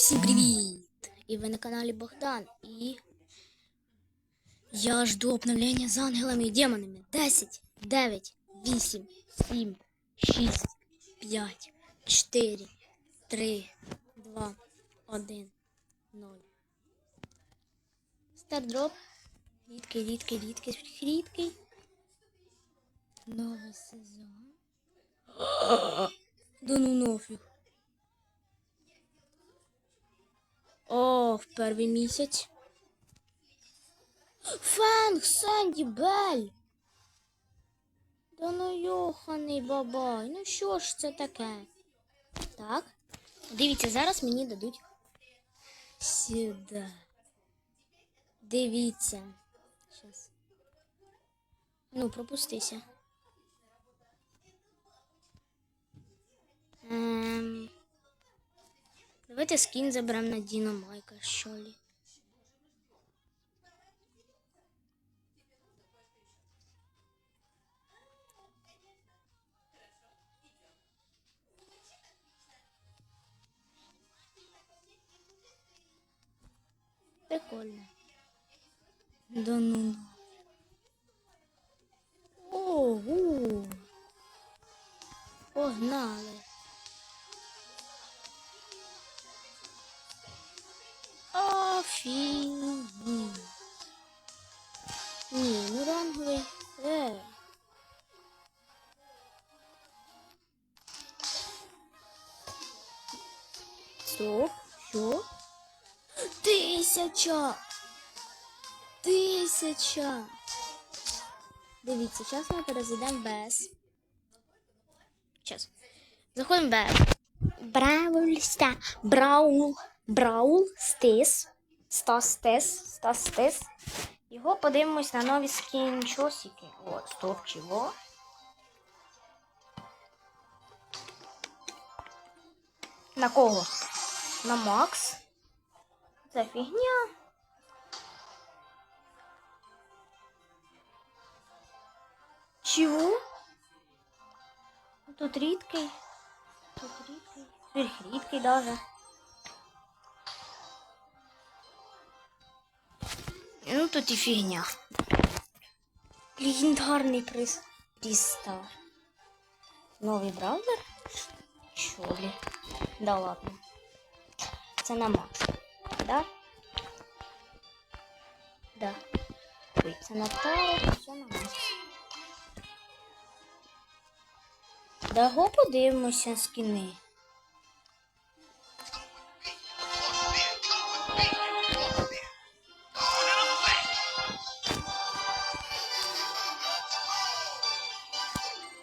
Всім привіт! І ви на каналі Богдан. І я жду обновлення з ангелами і демонами. 10, 9, 8, 7, 6, 5, 4, 3, 2, 1, 0. Стардроп. Рідкий, рідкий, рідкий, рідкий. Новий сезон. Да ну нафіг. О, в перший місяць. Фенг, Сенді, Бель. Да ну йоханий бабай. Ну що ж це таке? Так. Дивіться, зараз мені дадуть сюди. Дивіться. Щас. Ну, пропустися. Ем... Давайте скін заберемо на Діно Майка, що ли. Прикольно. Да ну. Ого. Погнали. Офігеть. Ні, ну ранговий. Е. Стоп, що? Тисяча! Тисяча! Дивіться, зараз ми перезайдемо без. Зараз. Заходимо без. Браул ста. Браул. Браул стис. Стас стис. Стас стис. Його подивимось на нові скінчосики. О, стоп, чого? На кого? На Макс. Це фігня. Чего? Тут рідкий. Тут рідкий. Сверхрідкий даже. Ну тут і фігня. Легендарний приз. Пристар. Новий браузер? Ли? Да ладно. Це на Макс. Да? Да. Ой, це на Таро, це на Макс. Dago подивимося скіни.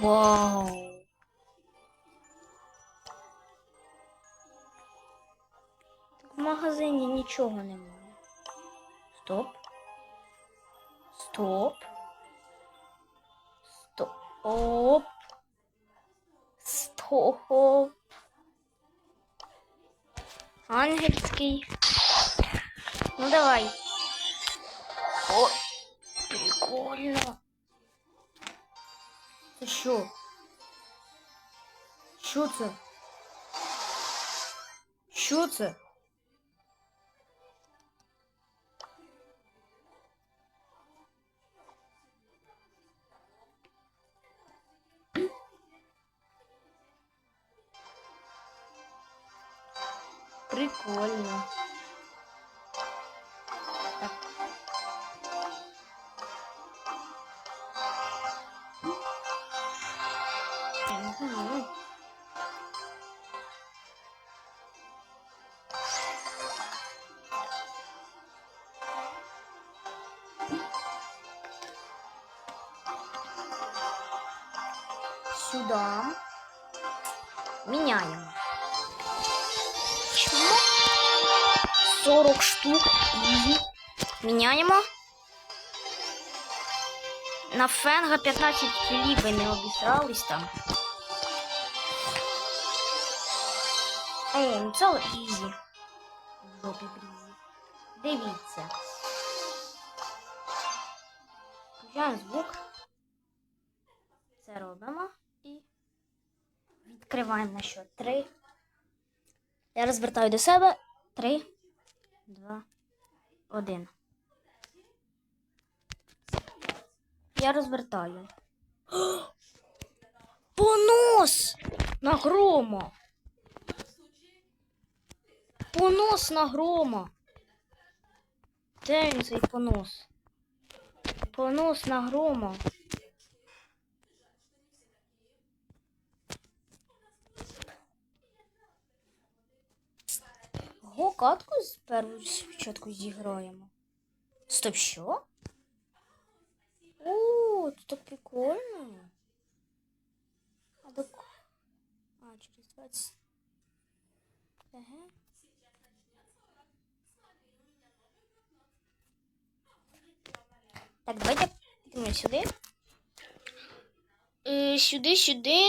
Вау. Так в магазині нічого немає. Стоп. Стоп. Стоп. Стоп. Ангельський. Ну давай. О, прикольно. Це що? Що це? Що? Прикольно. Фенга 15 кілів не обісрались там. Ей, ну це ізі. В жопі брізі. Дивіться. Включаємо звук. Це робимо і відкриваємо на що 3. Я розвертаю до себе Три, два, один. Я розвертаю. Понос на грома. Понос на грома. Де він цей понос? Понос на грома. Го, катку з першого спочатку зіграємо. Стоп, що? О, це так прикольно. А так... А, через 20... Ага. Так, давайте підемо сюди. Е, сюди, сюди.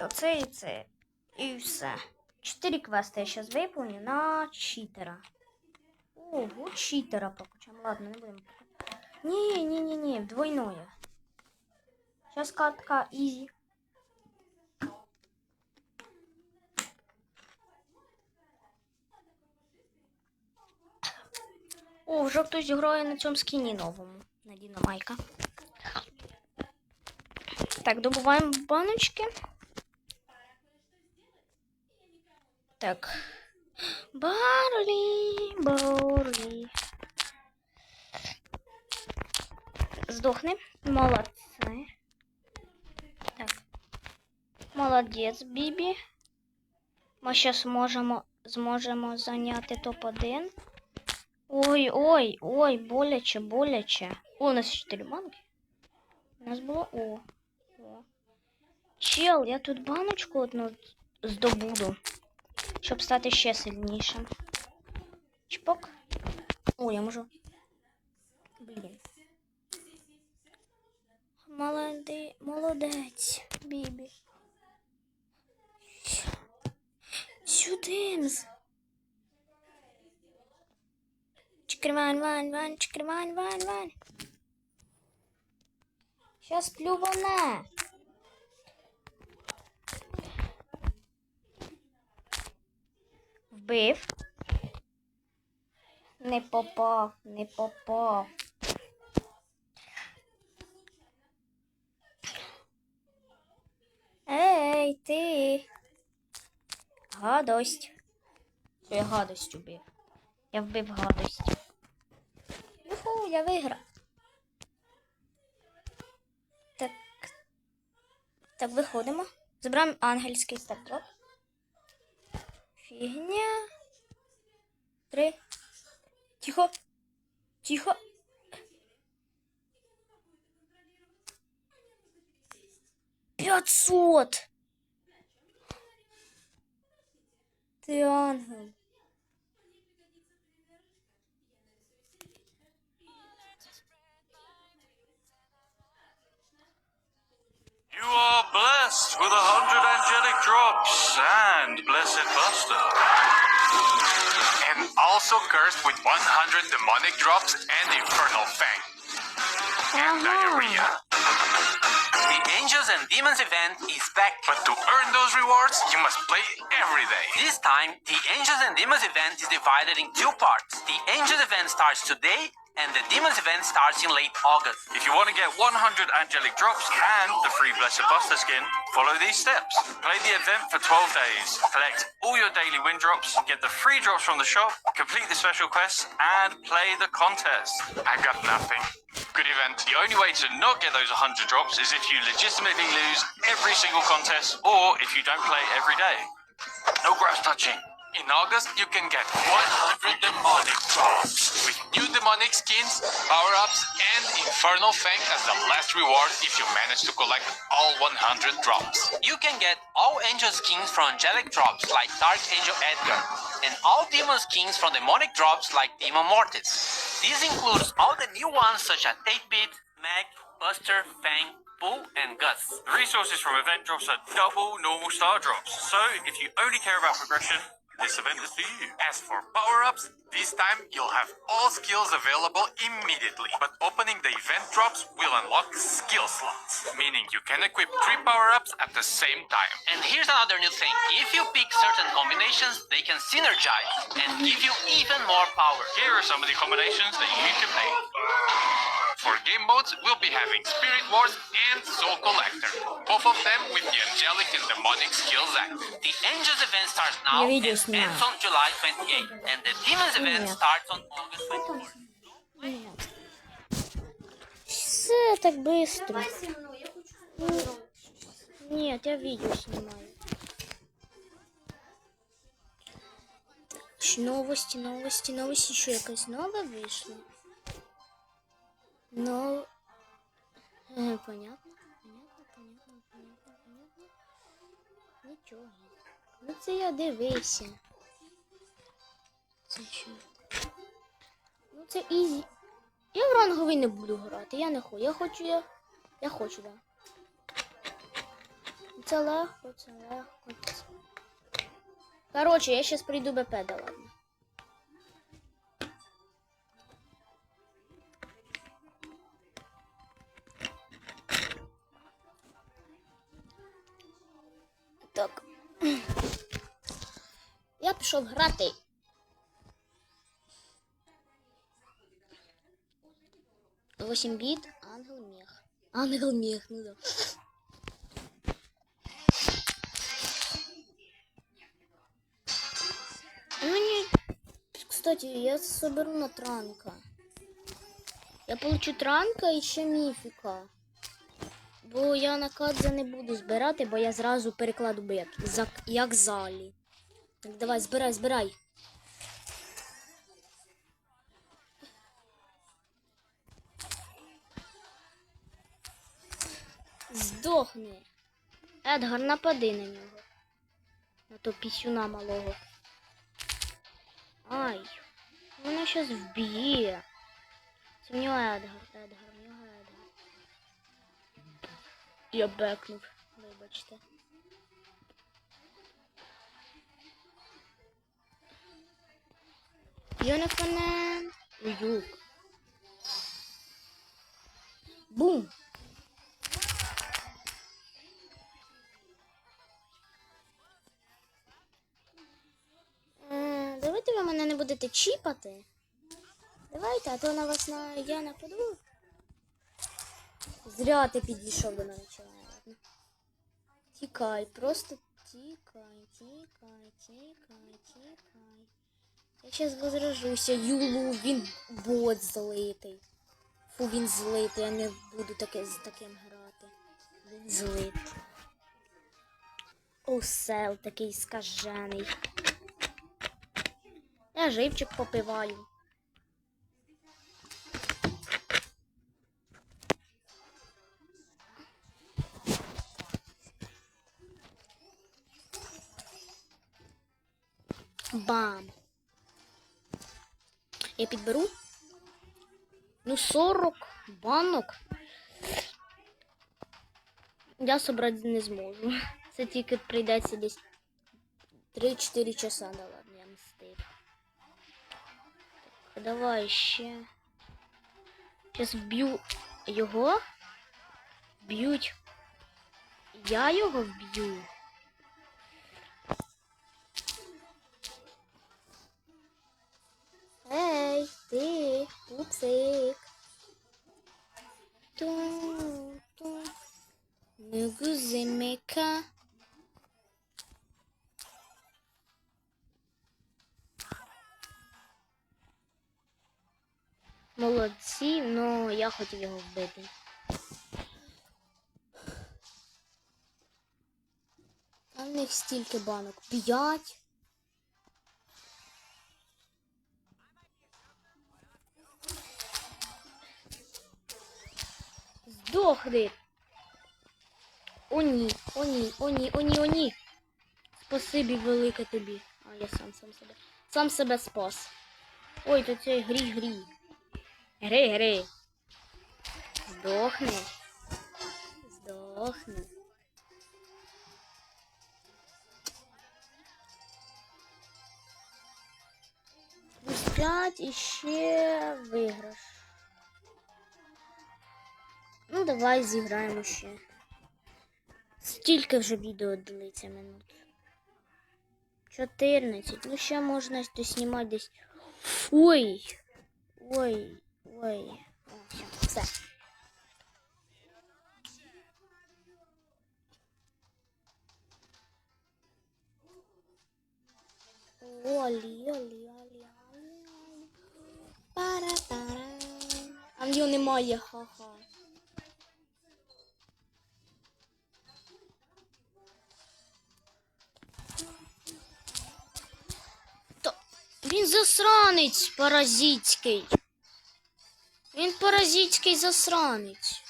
Оце і це. І все. Чотири квести я зараз виповню на читера. Ого, читера покачаем. Ладно, не будемо покачати. Ні, ні, ні, ні, двойное. Сейчас катка easy. О, вже хтось грає на цьому скіні новому. На Дінамайка. Так, добуваємо баночки. Так. Барлі, Барлі. Здохни. Молодці. Так. Молодець, Бібі. Ми зараз можемо, зможемо зайняти топ-1. Ой, ой, ой, боляче, боляче. О, у нас 4 банки. У нас було о. о. Чел, я тут баночку одну здобуду щоб стати ще сильнішим. Чпок. О, я можу. Блін. Молодий, молодець, Бібі. Сюдимс. Чкрван, ван, ван, чкрван, ван, ван. Щас плюване. Вбив. Не попав, не попав. Ти. Гадость. Що я гадость убив. Я вбив гадость. Юху, я виграв. Так. Так, виходимо. Забираємо ангельський стартроп. Фігня. Три. Тихо. Тихо. Пятьсот. Ты ангел. You are blessed with a hundred angelic drops and blessed Buster. and also cursed with 100 demonic drops and infernal fang and diarrhea. The Angels and Demons event is back. But to earn those rewards, you must play every day. This time, the Angels and Demons event is divided in two parts. The Angels event starts today, and the Demons event starts in late August. If you want to get 100 angelic drops and the free blessed Buster skin, follow these steps. Play the event for 12 days. Collect all your daily win drops, get the free drops from the shop, complete the special quests, and play the contest. I got nothing. Good event. The only way to not get those 100 drops is if you legitimately lose every single contest or if you don't play every day. No grass touching. In August, you can get 100 demonic drops with new demonic skins, power ups, and infernal fang as the last reward if you manage to collect all 100 drops. You can get all Angel skins from Angelic drops like Dark Angel Edgar, and all Demon skins from Demonic drops like Demon Mortis. This includes all the new ones such as 8-Bit, Mag, Buster, Fang, Bull, and Guts. The resources from event drops are double normal star drops. So if you only care about progression, this event is for you. As for power ups, this time you'll have all skills available immediately. But opening the event drops will unlock skill slots, meaning you can equip three power ups at the same time. And here's another new thing. If you pick certain combinations, combinations, they can synergize and give you even more power. Here are some of the combinations that you can make. For game modes, we'll be having Spirit Wars and Soul Collector, both of them with the angelic and demonic skills active. The Angels event starts now Я and видел снимаю. ends on July 28th, and the Demons event Нет. starts on August 24th. Все так быстро. Ну, Нет, я видео снимаю. Ш- Новости, новости, новости. Еще якась нова вийшла. Е, понятно, понятно, понятно, понятно, понятно. Нічого. Ну це я дивився. Це що? Ну це ізі. Я в ранговий не буду грати, я не хочу. Я хочу, я. Я хочу, да. Це легко, це легко. Це... Короче, я сейчас прийду БП, да ладно. Так. Я пішов грати. Восемь бит, ангел мех. Ангел мех, ну да. Мені, кстати, я соберу на транка. Я получу транка і ще міфіка. Бо я на кадзе не буду збирати, бо я зразу перекладу би як, як залі. Так, давай, збирай, збирай. Здохни. Едгар, напади на нього. На то пісюна малого. Ай. Вона щас вб'є. Це в нього Едгар. Едгар, в нього. Я бекнув. Вибачте. Йонефанен. Юк. Бум. Е, Давайте ви мене не будете чіпати. Давайте, а то на вас на я нападу. Зря ти підійшов до мене, чого, ладно. Тікай, просто тікай, тікай, тікай, тікай. Я зараз возражуся. Юлу, він бот злитий. Фу, він злитий, я не буду таке, з таким грати. Він злитий. Осел такий скажений. Я живчик попиваю. Бам. Я підберу. Ну, 40 банок. Я собрати не зможу. Це тільки прийдеться десь 3-4 часа, да ладно, я мстив. Так, давай ще. Зараз вб'ю його. Б'ють. Я його вб'ю. Ей, ти, пупсик. Ту-ту. Нугузимека. Молодці, ну я хотів його вбити. А в них стільки банок. П'ять. Здохни. О ні, о ні, о ні, о ні, о ні. Спасибі велике тобі. А я сам сам себе. Сам себе спас. Ой, то це грі грі. Гри, гри. Здохни. Здохни. Плюс 5 і ще виграш. Ну, давай зіграємо ще. Стільки вже відео длиться минут. 14. Ну, ще можна доснімати десь. Ой. Ой. Ой. О, все. Все. Олі, олі, олі, олі. Пара-пара. А в нього немає, ха-ха. засранець паразитський. Він паразитський засранець.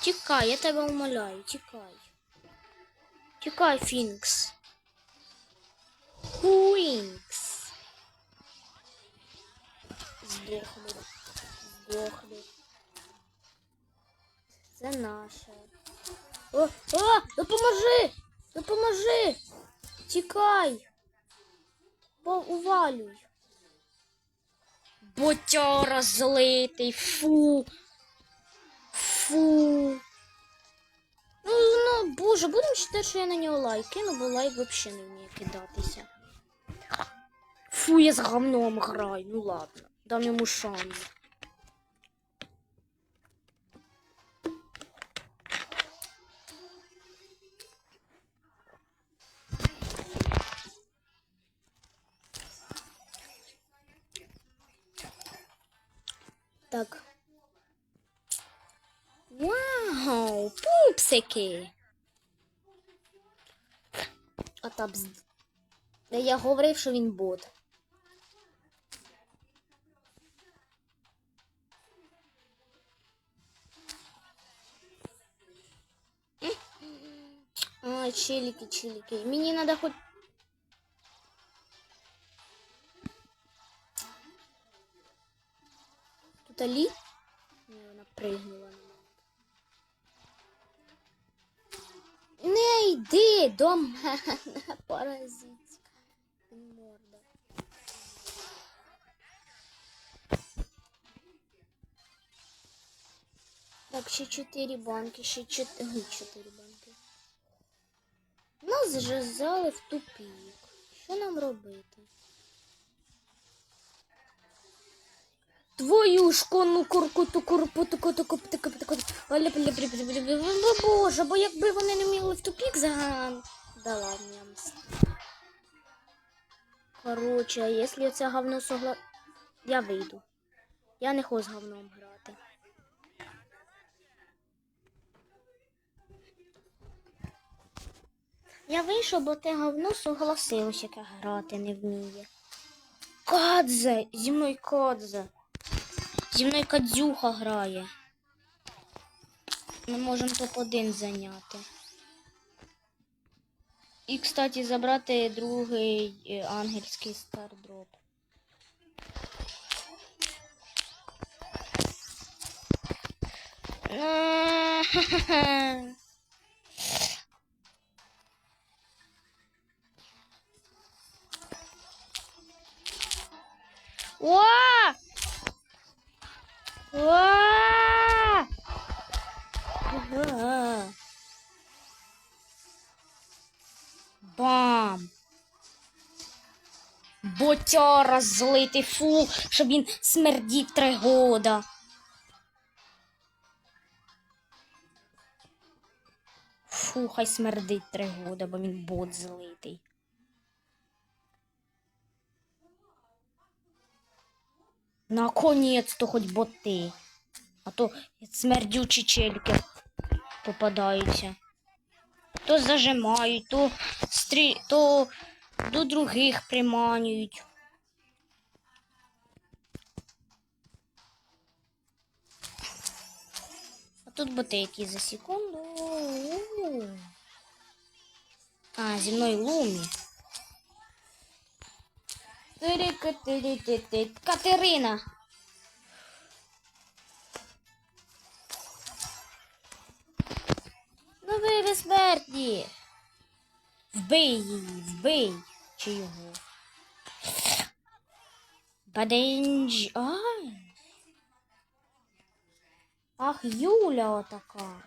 Тікай, я тебе умоляю, тікай. Тікай, Фінкс. Хуінкс. Здохли. Здохли. Це наше. О, о, допоможи! Допоможи! Тікай! Бо увалюй. Ботяра злитий, фу. Фу. Ну, ну, боже, будемо читати, що я на нього лайк кину, бо лайк взагалі не вміє кидатися. Фу, я з говном граю, ну ладно. Дам йому шанс. Так. Вау, пупсики. А та бз... Я говорив, що він бот. А, челики, челики. Мені надо хоть... Тут Алі? Ні, вона пригнула на мене. Не йди до мене, паразитська морда. Так, ще чотири банки, ще чотири, чотири банки. Нас зжали в тупік. Що нам робити? Твою ж конну куркуту курпуту коту копту копту бля боже, бо якби вони не вміли в тупік за... Да ладно. Короче, а якщо це говно согла... Я вийду. Я не хочу з говном грати. Я вийшов, бо те говно согласилось, яке грати не вміє. Кадзе! Зі мною Кадзе. Зі мною Кадзюха грає. Ми можемо топ-1 зайняти. І, кстати, забрати другий е, ангельський стардроп. О! Ботяра злитий, фу, щоб він смердів три года. Фу, хай смердить три года, бо він бот злитий. Наконец-то хоть боти. А то смердючі челюки попадаються. То зажимають, то стрі... то до других приманюють. Тут боти які за секунду. А, зі мною Катерина. Ну ви безсмертні. Вбий її, вбий. Чи його. Баденж. Ай. Ах, Юля отака.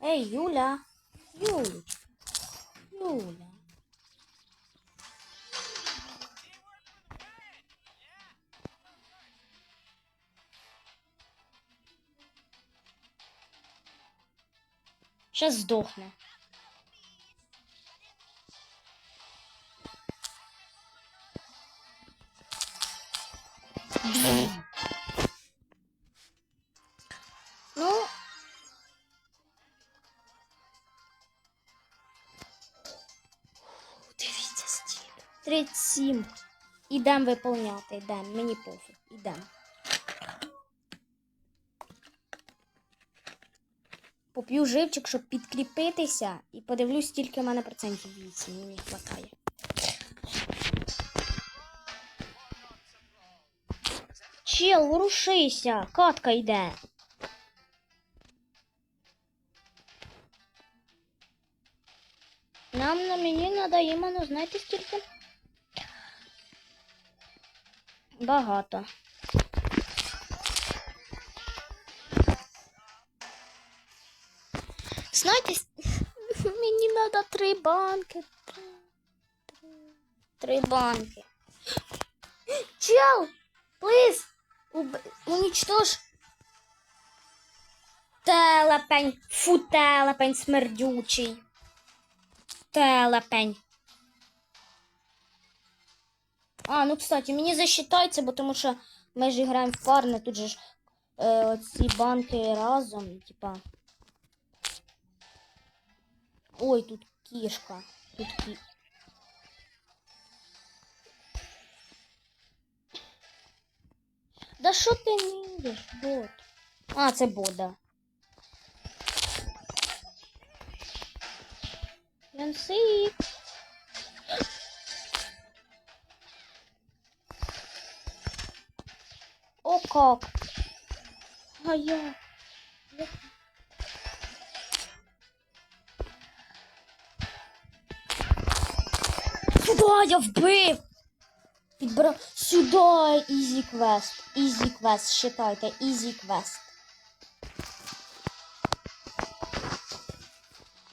Ей, Юля. Юлечка. Юля. Сейчас здохне. Ідем виповняти, ідем. Мені пофіг. Ідем. Поп'ю живчик, щоб підкріпитися, і подивлюсь, скільки в мене процентів 8. Мені хватає. Чел, ворушися, катка йде. Нам на мені треба іменно, знаєте скільки? Багато. Знаєте, мені треба три банки. Три, три, три банки. Чел, плиз, уб... уничтож. Телепень, фу, телепень смердючий. Телепень. А, ну кстати, мені засчитається, бо тому що ми ж граємо в парне, тут же ж е, оці банки разом, типа. Ой, тут кішка. Тут кі... Да що ти міриш, бот? А, це бода. Янсик. Как. А я. Сюда я вбив! Підбра... Сюда ізі квест. Ізі квест, считайте, ізі квест.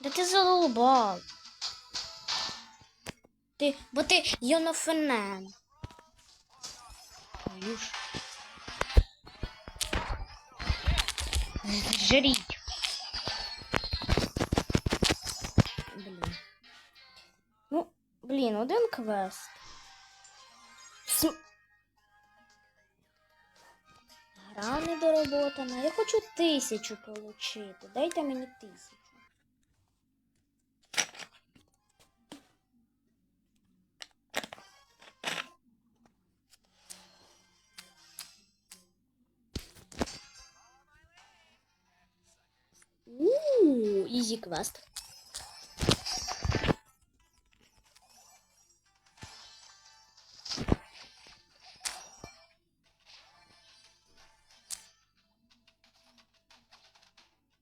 Да ти задолбав. Ти, бо ти йонофенен. Твою Жріть. Блін. Ну, блін, один квест. См... Гра недоработана. Я хочу тисячу получити. Дайте мені тисячу. Ууу, ізі квест.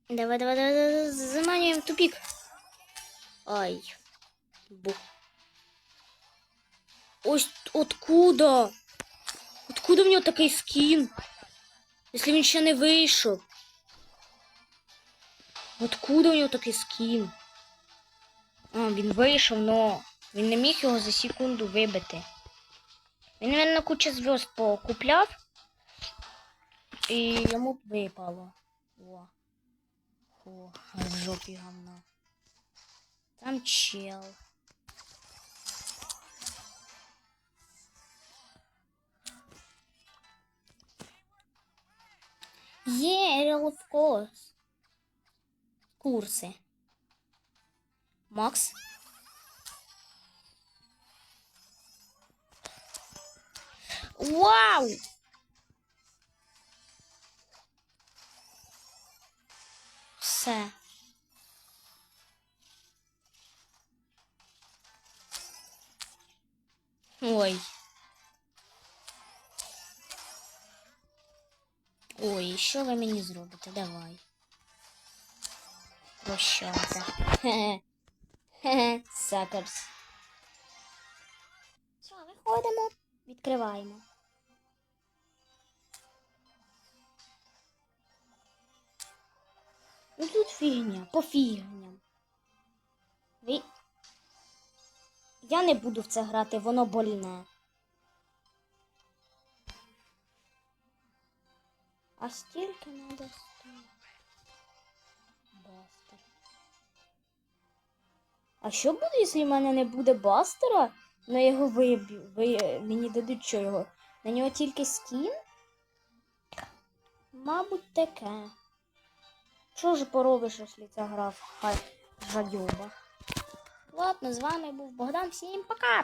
Давай, давай, давай, давай, заманиваем в тупик. Ай. Бу. Ось откуда? Откуда в нього такий скін? Якщо він ще не вийшов. Откуда у нього такий скін? А, він вийшов, но він не міг його за секунду вибити. Він, мабуть, кучу зв'язд покупляв. І йому випало. О. О, в жопі говно. Там чел. Yeah, of course. Курси. Макс. Вау! Все. Ой. Ой, що ви мені зробите? Давай. Прощався. Хе-хе. Сакерс. Що, виходимо? Відкриваємо. Ну тут фігня, по фігням. Я не буду в це грати, воно больне. А стільки надо А що буде, якщо в мене не буде бастера? Ну я його виб'ю. Ви... Мені дадуть що його? На нього тільки скін? Мабуть, таке. Що ж поробиш, якщо ця гра в хай жадьоба? Ладно, з вами був Богдан. Всім пока!